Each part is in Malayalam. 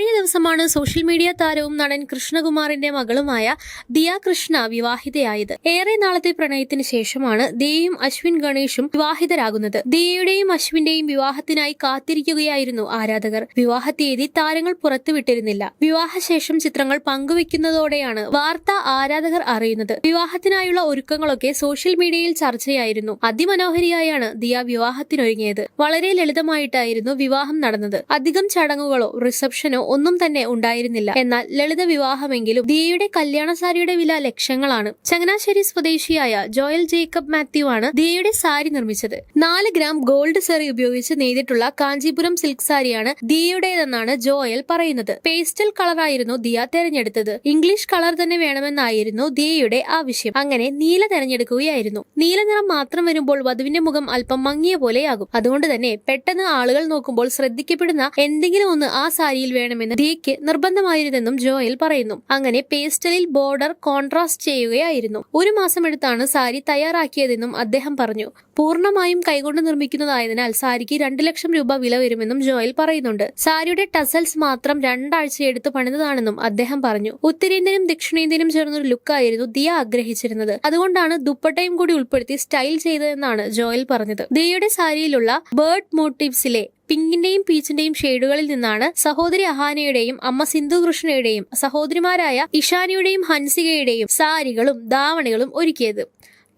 very ദിവസമാണ് സോഷ്യൽ മീഡിയ താരവും നടൻ കൃഷ്ണകുമാറിന്റെ മകളുമായ ദിയ കൃഷ്ണ വിവാഹിതയായത്. ഏറെ നാളത്തെ പ്രണയത്തിന് ശേഷമാണ് ദിയയും അശ്വിൻ ഗണേഷും വിവാഹിതരാകുന്നത്. ദിയയുടെയും അശ്വിന്റെയും വിവാഹത്തിനായി കാത്തിരിക്കുകയായിരുന്നു ആരാധകർ. വിവാഹ തീയതി താരങ്ങൾ പുറത്തുവിട്ടിരുന്നില്ല. വിവാഹശേഷം ചിത്രങ്ങൾ പങ്കുവെക്കുന്നതോടെയാണ് വാർത്ത ആരാധകർ അറിയുന്നത്. വിവാഹത്തിനായുള്ള ഒരുക്കങ്ങളൊക്കെ സോഷ്യൽ മീഡിയയിൽ ചർച്ചയായിരുന്നു. അതിമനോഹരിയായാണ് ദിയ വിവാഹത്തിനൊരുങ്ങിയത്. വളരെ ലളിതമായിട്ടായിരുന്നു വിവാഹം നടന്നത്. അധികം ചടങ്ങുകളോ റിസപ്ഷനോ ഒന്നും തന്നെ ഉണ്ടായിരുന്നില്ല. എന്നാൽ ലളിത വിവാഹമെങ്കിലും ദിയയുടെ കല്യാണ സാരിയുടെ വില ലക്ഷങ്ങളാണ്. ചങ്ങനാശ്ശേരി സ്വദേശിയായ ജോയൽ ജേക്കബ് മാത്യു ആണ് ദിയയുടെ സാരി നിർമ്മിച്ചത്. നാല് ഗ്രാം ഗോൾഡ് സെറി ഉപയോഗിച്ച് നെയ്തിട്ടുള്ള കാഞ്ചീപുരം സിൽക്ക് സാരിയാണ് ദിയയുടേതെന്നാണ് ജോയൽ പറയുന്നത്. പേസ്റ്റൽ കളറായിരുന്നു ദിയ തെരഞ്ഞെടുത്തത്. ഇംഗ്ലീഷ് കളർ തന്നെ വേണമെന്നായിരുന്നു ദിയയുടെ ആവശ്യം. അങ്ങനെ നീല തെരഞ്ഞെടുക്കുകയായിരുന്നു. നീല നിറം മാത്രം വരുമ്പോൾ വധുവിന്റെ മുഖം അല്പം മങ്ങിയ പോലെയാകും. അതുകൊണ്ട് തന്നെ പെട്ടെന്ന് ആളുകൾ നോക്കുമ്പോൾ ശ്രദ്ധിക്കപ്പെടുന്ന എന്തെങ്കിലും ഒന്ന് ആ സാരിയിൽ വേണമെന്ന് ദിയയ്ക്ക് നിർബന്ധമായിരുന്നെന്നും ജോയൽ പറയുന്നു. അങ്ങനെ പേസ്റ്റലിൽ ബോർഡർ കോൺട്രാസ്റ്റ് ചെയ്യുകയായിരുന്നു. ഒരു മാസം എടുത്താണ് സാരി തയ്യാറാക്കിയതെന്നും അദ്ദേഹം പറഞ്ഞു. പൂർണമായും കൈകൊണ്ട് നിർമ്മിക്കുന്നതായതിനാൽ സാരിക്ക് രണ്ട് ലക്ഷം രൂപ വില വരുമെന്നും ജോയൽ പറയുന്നുണ്ട്. സാരിയുടെ ടസൽസ് മാത്രം രണ്ടാഴ്ച എടുത്ത് പണിതതാണെന്നും അദ്ദേഹം പറഞ്ഞു. ഉത്തരേന്ത്യനും ദക്ഷിണേന്ത്യനും ചേർന്നൊരു ലുക്കായിരുന്നു ദിയ ആഗ്രഹിച്ചിരുന്നത്. അതുകൊണ്ടാണ് ദുപ്പട്ടയും കൂടി ഉൾപ്പെടുത്തി സ്റ്റൈൽ ചെയ്തതെന്നാണ് ജോയൽ പറഞ്ഞത്. ദിയയുടെ സാരിയിലുള്ള ബേർഡ് മോട്ടീവ്സിലെ പിങ്കിന്റെയും പീച്ചിന്റെയും ഷെയ്ഡുകളിൽ നിന്നാണ് സഹോദരി അഹാനയുടെയും അമ്മ സിന്ധു കൃഷ്ണയുടെയും സഹോദരിമാരായ ഇഷാനിയുടെയും ഹൻസികയുടെയും സാരികളും ധാവണികളും ഒരുക്കിയത്.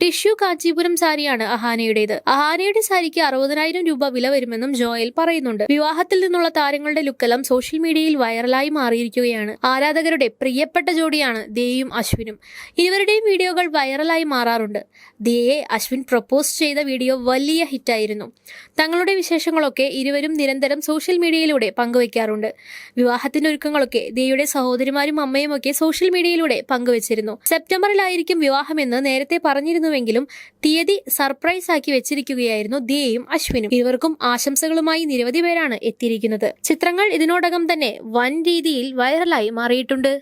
ടിഷ്യൂ കാഞ്ചീപുരം സാരിയാണ് അഹാനയുടേത്. അഹാനയുടെ സാരിക്ക് അറുപതിനായിരം രൂപ വില വരുമെന്നും ജോയൽ പറയുന്നുണ്ട്. വിവാഹത്തിൽ നിന്നുള്ള താരങ്ങളുടെ ലുക്കെല്ലാം സോഷ്യൽ മീഡിയയിൽ വൈറലായി മാറിയിരിക്കുകയാണ്. ആരാധകരുടെ പ്രിയപ്പെട്ട ജോഡിയാണ് ദേയും അശ്വിനും. ഇരുവരുടെയും വീഡിയോകൾ വൈറലായി മാറാറുണ്ട്. ദിയയെ അശ്വിൻ പ്രപ്പോസ് ചെയ്ത വീഡിയോ വലിയ ഹിറ്റായിരുന്നു. തങ്ങളുടെ വിശേഷങ്ങളൊക്കെ ഇരുവരും നിരന്തരം സോഷ്യൽ മീഡിയയിലൂടെ പങ്കുവയ്ക്കാറുണ്ട് വിവാഹത്തിന്റെ ഒരുക്കങ്ങളൊക്കെ ദിയയുടെ സഹോദരിമാരും അമ്മയും ഒക്കെ സോഷ്യൽ മീഡിയയിലൂടെ പങ്കുവച്ചിരുന്നു. സെപ്റ്റംബറിലായിരിക്കും വിവാഹമെന്ന് നേരത്തെ പറഞ്ഞിരുന്നുവെങ്കിലും തീയതി സർപ്രൈസ് ആക്കി വെച്ചിരിക്കുകയായിരുന്നു ദിയയും അശ്വിനും. ഇരുവർക്കും ആശംസകളുമായി നിരവധി പേരാണ് എത്തിയിരിക്കുന്നത്. ചിത്രങ്ങൾ ഇതിനോടകം തന്നെ വൻ രീതിയിൽ വൈറലായി മാറിയിട്ടുണ്ട്.